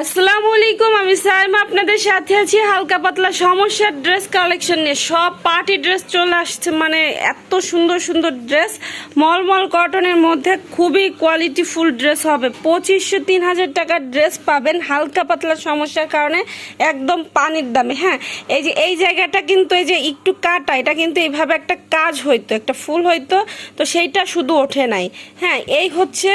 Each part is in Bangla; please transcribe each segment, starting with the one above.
আসসালামু আলাইকুম, আমি সাইমা, আপনাদের সাথে আছি হালকা পাতলা সমস্যার ড্রেস কালেকশন নিয়ে। সব পার্টি ড্রেস চলে আসছে মানে এত সুন্দর সুন্দর ড্রেস। মলমল কটনের মধ্যে খুবই কোয়ালিটিফুল ড্রেস হবে। পঁচিশশো তিন হাজার টাকার ড্রেস পাবেন হালকা পাতলা সমস্যার কারণে, একদম পানির দামে হ্যাঁ? এই যে, এই জায়গাটা কিন্তু এই যে একটু কাটা, এটা কিন্তু এইভাবে একটা কাজ হইতো, একটা ফুল হইতো, তো সেইটা শুধু ওঠে নাই হ্যাঁ? এই হচ্ছে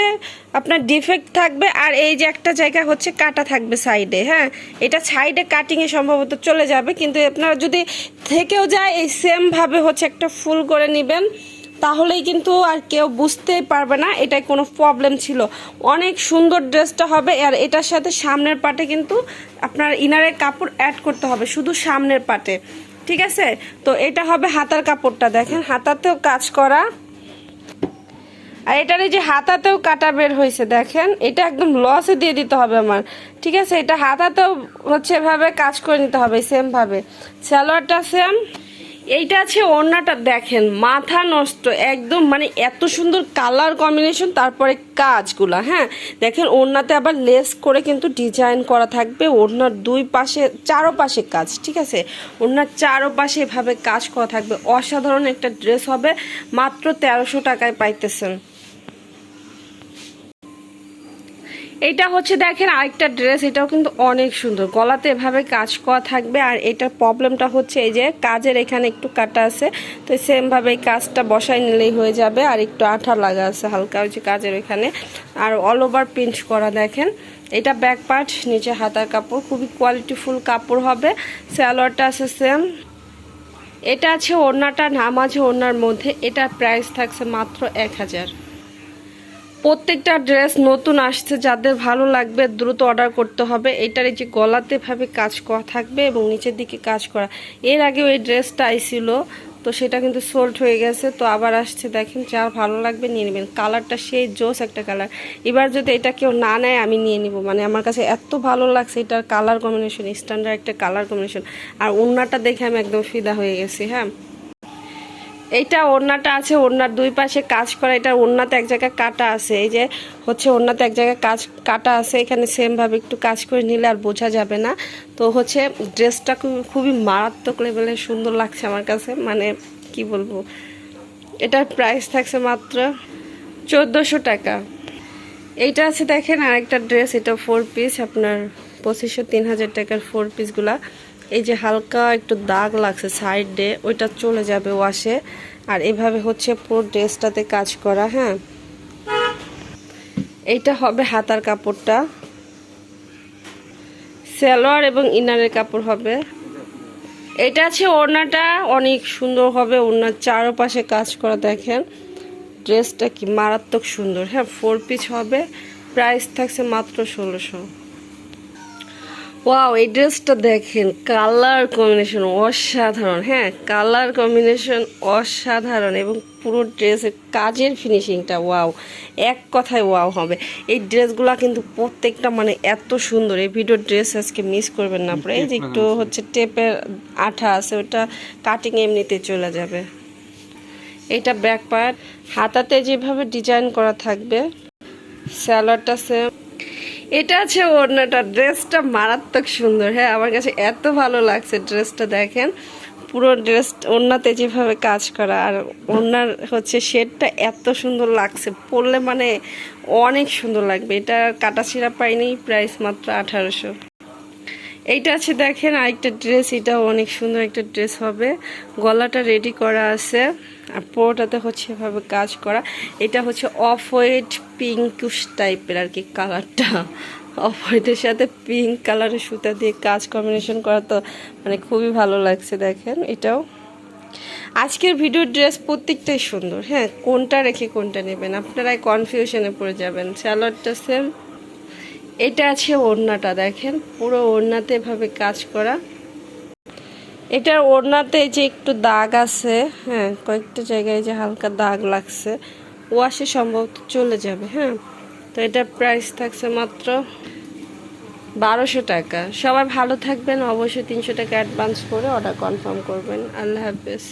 আপনার ডিফেক্ট থাকবে, আর এই যে একটা জায়গা হচ্ছে কাটা থাকবে সাইডে হ্যাঁ? এটা সাইডে কাটিংয়ে সম্ভবত চলে যাবে, কিন্তু আপনারা যদি থেকেও যায়, এই সেমভাবে হচ্ছে একটা ফুল করে নেবেন, তাহলেই কিন্তু আর কেউ বুঝতেই পারবে না, এটাই কোনো প্রবলেম ছিল। অনেক সুন্দর ড্রেসটা হবে, আর এটার সাথে সামনের পাটে কিন্তু আপনার ইনারের কাপড় অ্যাড করতে হবে, শুধু সামনের পাটে। ঠিক আছে? তো এটা হবে হাতার কাপড়টা, দেখেন, হাতাতেও কাজ করা। আর এটার এই যে হাতাতেও কাটা বের হয়েছে, দেখেন? এটা একদম লসে দিয়ে দিতে হবে আমার। ঠিক আছে? এটা হাতাতেও হচ্ছে এভাবে কাজ করে নিতে হবে সেম ভাবে সালোয়ারটা সেম এইটা আছে ওড়নাটা, দেখেন, মাথা নষ্ট, একদম মানে এত সুন্দর কালার কম্বিনেশন তারপরে কাজগুলা হ্যাঁ? দেখেন, ওড়নাতে আবার লেস করে কিন্তু ডিজাইন করা থাকবে। ওড়নার দুই পাশে চারো পাশে কাজ, ঠিক আছে? ওড়নার চারো পাশে এভাবে কাজ করা থাকবে। অসাধারণ একটা ড্রেস হবে। মাত্র তেরোশো টাকায় পাইতেছেন। এটা হচ্ছে দেখেন আরেকটা ড্রেস এটাও কিন্তু অনেক সুন্দর। গলাতে এভাবে কাজ করা থাকবে আর এটার প্রবলেমটা হচ্ছে এই যে কাজের এখানে একটু কাটা আছে, তো সেমভাবে কাজটা বসাই নিলেই হয়ে যাবে আর একটু আঠা লাগা আছে হালকা ওই যে কাজের এখানে আর অল ওভার প্রিন্ট করা দেখেন, এটা ব্যাক পার্ট নিচে হাতার কাপড়, খুবই কোয়ালিটিফুল কাপড় হবে স্যালোয়ারটা আছে সেম এটা আছে ওড়নাটা নাম আছে ওড়নার মধ্যে, এটার প্রাইস থাকছে মাত্র এক হাজার। প্রত্যেকটা ড্রেস নতুন আসছে, যাদের ভালো লাগবে দ্রুত অর্ডার করতে হবে। এটার এই যে গলাতে ভাবে কাজ করা থাকবে এবং নিচের দিকে কাজ করা। এর আগে ওই ড্রেসটা আইছিল, তো সেটা কিন্তু সোল্ড হয়ে গেছে। তো আবার আসছে, দেখেন, যার ভালো লাগবে নিয়ে নেবেন। কালারটা সেই জোস একটা কালার এবার যদি এটা কেউ না নেয়, আমি নিয়ে নিব। মানে আমার কাছে এত ভালো লাগছে, এটার কালার কম্বিনেশন স্ট্যান্ডার্ড একটা কালার কম্বিনেশন আর ওড়নাটা দেখে আমি একদম ফিদা হয়ে গেছি হ্যাঁ? এইটা ওড়নাটা আছে, ওড়নার দুই পাশে কাজ করা, এটা ওড়নাতে এক জায়গায় কাটা আছে। এই যে হচ্ছে ওড়নাতে এক জায়গায় কাজ, কাটা আছে, এখানে সেমভাবে একটু কাজ করে নিলে আর বোঝা যাবে না। তো হচ্ছে ড্রেসটা খুবই মারাত্মক লেভেলের সুন্দর লাগছে আমার কাছে মানে কি বলব? এটার প্রাইস থাকছে মাত্র চোদ্দোশো টাকা। এইটা আছে দেখেন আরেকটা ড্রেস এটা ফোর পিস আপনার পঁচিশশো, তিন হাজার টাকার ফোর পিসগুলা এই যে হালকা একটু দাগ লাগছে সাইডে ওইটা চলে যাবে ওয়াশে আর এভাবে হচ্ছে পুরো ড্রেসটাতে কাজ করা হ্যাঁ? এইটা হবে হাতার কাপড়টা। সালোয়ার এবং ইনারের কাপড় হবে। এটা আছে ওড়নাটা, অনেক সুন্দর হবে ওড়নার চারোপাশে কাজ করা, দেখেন। ড্রেসটা কি মারাত্মক সুন্দর হ্যাঁ? ফোর পিস হবে প্রাইস থাকছে মাত্র ষোলোশো। ওয়াও এই ড্রেসটা দেখেন কালার কম্বিনেশন অসাধারণ হ্যাঁ কালার কম্বিনেশন অসাধারণ এবং পুরো ড্রেসের কাজের ফিনিশিংটা ওয়াও এক কথায় ওয়াও হবে। এই ড্রেসগুলো কিন্তু প্রত্যেকটা মানে এত সুন্দর এই ভিডিও ড্রেস আজকে মিস করবেন না পরে। এই যে একটু হচ্ছে টেপের আঠা আছে ওটা কাটিং এমনিতে চলে যাবে। এটা ব্যাক পার্ট হাতাতে যেভাবে ডিজাইন করা থাকবে স্যালাডটা সেম এটা আছে ওড়নাটা। ড্রেসটা মারাত্মক সুন্দর। হ্যাঁ আমার কাছে এত ভালো লাগছে ড্রেসটা দেখেন। পুরো ড্রেস ওড়নাতে যেভাবে কাজ করা, আর ওড়নার হচ্ছে শেডটা এত সুন্দর লাগছে। পরলে মানে অনেক সুন্দর লাগবে। এটা কাটা ছিঁড়া পাইনি প্রাইস মাত্র আঠারোশো। এইটা আছে দেখেন, আরেকটা ড্রেস এটাও অনেক সুন্দর একটা ড্রেস হবে। গলাটা রেডি করা আছে, আর পুরোটাতে হচ্ছে এভাবে কাজ করা। এটা হচ্ছে অফ হোয়াইট পিঙ্কুশ টাইপের আর কি কালারটা অফ হোয়াইটের সাথে পিঙ্ক কালারের সুতা দিয়ে কাজ কম্বিনেশন করা তো মানে খুবই ভালো লাগছে দেখেন, এটাও। আজকের ভিডিও ড্রেস প্রত্যেকটাই সুন্দর হ্যাঁ কোনটা রেখে কোনটা নেবেন? আপনারাই কনফিউশনে পড়ে যাবেন। স্যালাডটা সেম এটা আছে ওড়নাটা, দেখেন। পুরো ওড়নাতে এভাবে কাজ করা। এটার ওড়নাতে যে একটু দাগ আছে হ্যাঁ কয়েকটা জায়গায় যে হালকা দাগ লাগছে, ওয়াশে সম্ভবত চলে যাবে হ্যাঁ। তো এটার প্রাইস থাকছে মাত্র বারোশো টাকা। সবাই ভালো থাকবেন, অবশ্যই তিনশো টাকা অ্যাডভান্স করে অর্ডার কনফার্ম করবেন। আল্লাহ হাফেজ।